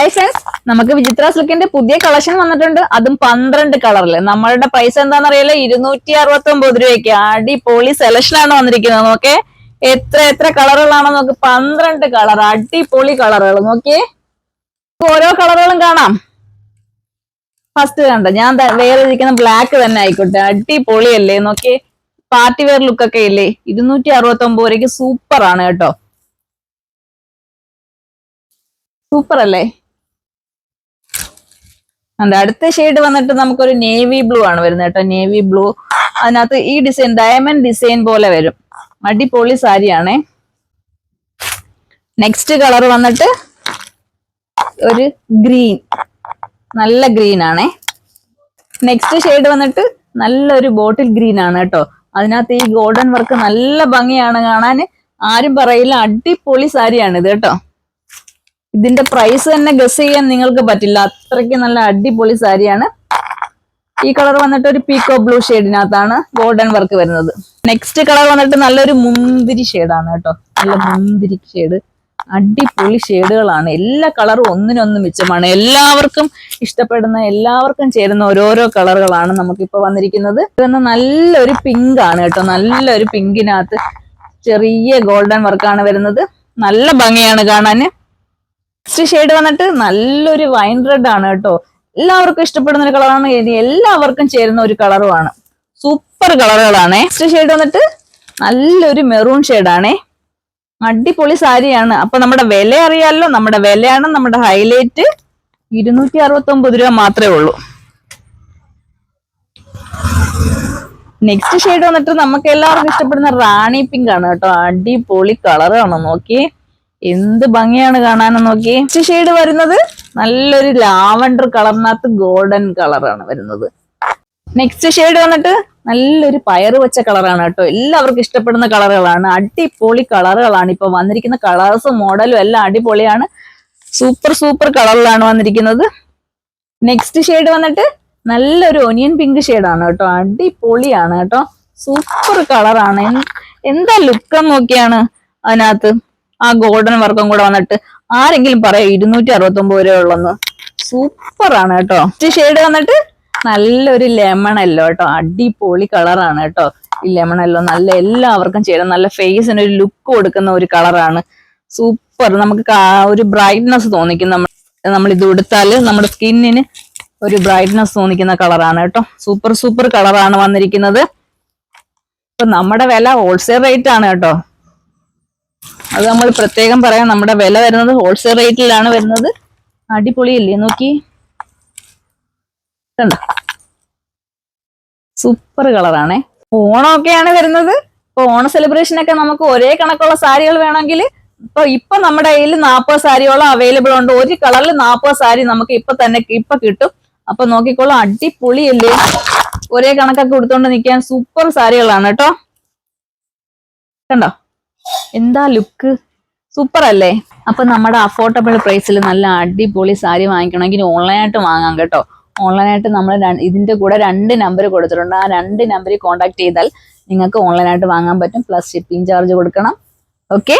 Hi friends നമുക്ക് വിചിത്ര സിൽക്കിന്റെ പുതിയ കളക്ഷൻ വന്നിട്ടുണ്ട്. അതും പന്ത്രണ്ട് കളറിൽ നമ്മളുടെ പ്രൈസ് എന്താണെന്നറിയാലോ ഇരുന്നൂറ്റി അറുപത്തി ഒമ്പത് രൂപയ്ക്ക് അടിപൊളി സെലക്ഷനാണ് വന്നിരിക്കുന്നത്. നോക്കേ. എത്ര എത്ര കളറുകളാണോ നോക്ക്. പന്ത്രണ്ട് കളർ അടിപൊളി കളറുകൾ നോക്കിയേ. ഓരോ കളറുകളും കാണാം. ഫസ്റ്റ് കണ്ട. ഞാൻ വേറെ ഇരിക്കുന്ന ബ്ലാക്ക് തന്നെ ആയിക്കോട്ടെ. അടിപൊളിയല്ലേ? നോക്കിയേ. പാർട്ടി വെയർ ലുക്ക് ഒക്കെ ഇല്ലേ? ഇരുന്നൂറ്റി അറുപത്തി ഒമ്പത് രൂപയ്ക്ക് സൂപ്പർ ആണ് കേട്ടോ. സൂപ്പർ അല്ലേ? അതെ അടുത്ത ഷെയ്ഡ് വന്നിട്ട് നമുക്കൊരു നേവി ബ്ലൂ ആണ് വരുന്നത് കേട്ടോ നേവി ബ്ലൂ അതിനകത്ത് ഈ ഡിസൈൻ ഡയമണ്ട് ഡിസൈൻ പോലെ വരും. അടിപൊളി സാരിയാണേ നെക്സ്റ്റ് കളർ വന്നിട്ട് ഒരു ഗ്രീൻ നല്ല ഗ്രീൻ ആണേ. നെക്സ്റ്റ് ഷെയ്ഡ് വന്നിട്ട് നല്ലൊരു ബോട്ടിൽ ഗ്രീൻ ആണ് കേട്ടോ. അതിനകത്ത് ഈ ഗോൾഡൻ വർക്ക് നല്ല ഭംഗിയാണ് കാണാൻ. ആരും പറയില്ല അടിപൊളി സാരിയാണ് ഇത് കേട്ടോ. ഇതിന്റെ പ്രൈസ് തന്നെ ഗസ് ചെയ്യാൻ നിങ്ങൾക്ക് പറ്റില്ല. അത്രയ്ക്ക് നല്ല അടിപൊളി സാരിയാണ്. ഈ കളർ വന്നിട്ട് ഒരു പീക്കോ ബ്ലൂ ഷെയ്ഡിനകത്താണ് ഗോൾഡൻ വർക്ക് വരുന്നത്. നെക്സ്റ്റ് കളർ വന്നിട്ട് നല്ലൊരു മുന്തിരി ഷെയ്ഡാണ് കേട്ടോ. നല്ല മുന്തിരി ഷെയ്ഡ് അടിപൊളി ഷെയ്ഡുകളാണ് എല്ലാ കളറും ഒന്നിനൊന്ന് മിച്ചമാണ്. എല്ലാവർക്കും ഇഷ്ടപ്പെടുന്ന എല്ലാവർക്കും ചേരുന്ന ഓരോരോ കളറുകളാണ് നമുക്കിപ്പോ വന്നിരിക്കുന്നത്. ഇതൊന്ന് നല്ലൊരു പിങ്ക് ആണ് കേട്ടോ. നല്ലൊരു പിങ്കിനകത്ത് ചെറിയ ഗോൾഡൻ വർക്കാണ് വരുന്നത്. നല്ല ഭംഗിയാണ് കാണാന്. നെക്സ്റ്റ് ഷെയ്ഡ് വന്നിട്ട് നല്ലൊരു വൈൻ റെഡ് ആണ് കേട്ടോ. എല്ലാവർക്കും ഇഷ്ടപ്പെടുന്ന ഒരു കളറാണ് എല്ലാവർക്കും ചേരുന്ന ഒരു കളറുമാണ് സൂപ്പർ കളറുകളാണേ നെക്സ്റ്റ് ഷെയ്ഡ് വന്നിട്ട് നല്ലൊരു മെറൂൺ ഷെയ്ഡാണേ അടിപൊളി സാരിയാണ് അപ്പൊ നമ്മുടെ വില അറിയാലോ. നമ്മുടെ വിലയാണ് നമ്മുടെ ഹൈലൈറ്റ് ഇരുന്നൂറ്റി അറുപത്തി ഒമ്പത് രൂപ മാത്രമേ ഉള്ളൂ. നെക്സ്റ്റ് ഷെയ്ഡ് വന്നിട്ട് നമുക്ക് എല്ലാവർക്കും ഇഷ്ടപ്പെടുന്ന റാണി പിങ്ക് ആണ് കേട്ടോ. അടിപൊളി കളറാണ് നോക്കി എന്ത് ഭംഗിയാണ് കാണാനും നോക്കി ഷെയ്ഡ് വരുന്നത് നല്ലൊരു ലാവണ്ടർ കളറിനകത്ത് ഗോൾഡൻ കളറാണ് വരുന്നത്. നെക്സ്റ്റ് ഷെയ്ഡ് വന്നിട്ട് നല്ലൊരു പയറ് വെച്ച കളറാണ് കേട്ടോ. എല്ലാവർക്കും ഇഷ്ടപ്പെടുന്ന കളറുകളാണ്. അടിപൊളി കളറുകളാണ് ഇപ്പൊ വന്നിരിക്കുന്ന കളേഴ്സും മോഡലും എല്ലാം അടിപൊളിയാണ്. സൂപ്പർ സൂപ്പർ കളറിലാണ് വന്നിരിക്കുന്നത്. നെക്സ്റ്റ് ഷെയ്ഡ് വന്നിട്ട് നല്ലൊരു ഒനിയൻ പിങ്ക് ഷെയ്ഡാണ് കേട്ടോ. അടിപൊളിയാണ് കേട്ടോ. സൂപ്പർ കളറാണ്. എന്താ ലുക്കം നോക്കിയാണ് അതിനകത്ത്? ആ ഗോൾഡൻ വർക്കും കൂടെ വന്നിട്ട് ആരെങ്കിലും പറയാം ഇരുന്നൂറ്റി അറുപത്തി ഒമ്പത് രൂപ ഉള്ളെന്ന്. സൂപ്പർ ആണ് കേട്ടോ ഷെയ്ഡ് വന്നിട്ട് നല്ലൊരു ലെമൺ എല്ലോ കേട്ടോ. അടിപൊളി കളറാണ് കേട്ടോ. ഈ ലെമൺ എല്ലോ നല്ല എല്ലാവർക്കും ചേരും. നല്ല ഫേസിന് ഒരു ലുക്ക് കൊടുക്കുന്ന ഒരു കളറാണ്. സൂപ്പർ. നമുക്ക് ഒരു ബ്രൈറ്റ്നസ് തോന്നിക്കും നമ്മൾ നമ്മൾ ഇത് ഉടുത്താൽ നമ്മുടെ സ്കിന്നിന് ഒരു ബ്രൈറ്റ്നസ് തോന്നിക്കുന്ന കളറാണ് കേട്ടോ. സൂപ്പർ സൂപ്പർ കളറാണ് വന്നിരിക്കുന്നത്. ഇപ്പൊ നമ്മുടെ വില ഹോൾസെയിൽ റേറ്റ് ആണ് കേട്ടോ. അത് നമ്മൾ പ്രത്യേകം പറയാം. നമ്മുടെ വില വരുന്നത് ഹോൾസെയിൽ റേറ്റിലാണ് വരുന്നത്. അടിപൊളിയല്ലേ? നോക്കി. സൂപ്പർ കളറാണേ ഓണമൊക്കെയാണ് വരുന്നത്. ഇപ്പൊ ഓണ സെലിബ്രേഷൻ ഒക്കെ നമുക്ക് ഒരേ കണക്കുള്ള സാരികൾ വേണമെങ്കിൽ ഇപ്പൊ ഇപ്പൊ നമ്മുടെ കയ്യിൽ നാൽപ്പത് സാരിയോളം അവൈലബിൾ ഉണ്ട്. ഒരു കളറിൽ നാൽപ്പത് സാരി നമുക്ക് ഇപ്പൊ തന്നെ ഇപ്പൊ കിട്ടും. അപ്പൊ നോക്കിക്കോളൂ. അടിപൊളിയല്ലേ? ഒരേ കണക്കൊക്കെ കൊടുത്തോണ്ട് നിൽക്കാൻ സൂപ്പർ സാരികളാണ് കേട്ടോ. കണ്ടോ? എന്താ ലുക്ക്? സൂപ്പർ അല്ലേ? അപ്പൊ നമ്മുടെ അഫോർഡബിൾ പ്രൈസിൽ നല്ല അടിപൊളി സാരി വാങ്ങിക്കണമെങ്കിൽ ഓൺലൈനായിട്ട് വാങ്ങാം കേട്ടോ. ഓൺലൈനായിട്ട് നമ്മൾ ഇതിന്റെ കൂടെ രണ്ട് നമ്പർ കൊടുത്തിട്ടുണ്ട്. ആ രണ്ട് നമ്പറിൽ കോൺടാക്ട് ചെയ്താൽ നിങ്ങൾക്ക് ഓൺലൈനായിട്ട് വാങ്ങാൻ പറ്റും. പ്ലസ് ഷിപ്പിംഗ് ചാർജ് കൊടുക്കണം. ഓക്കെ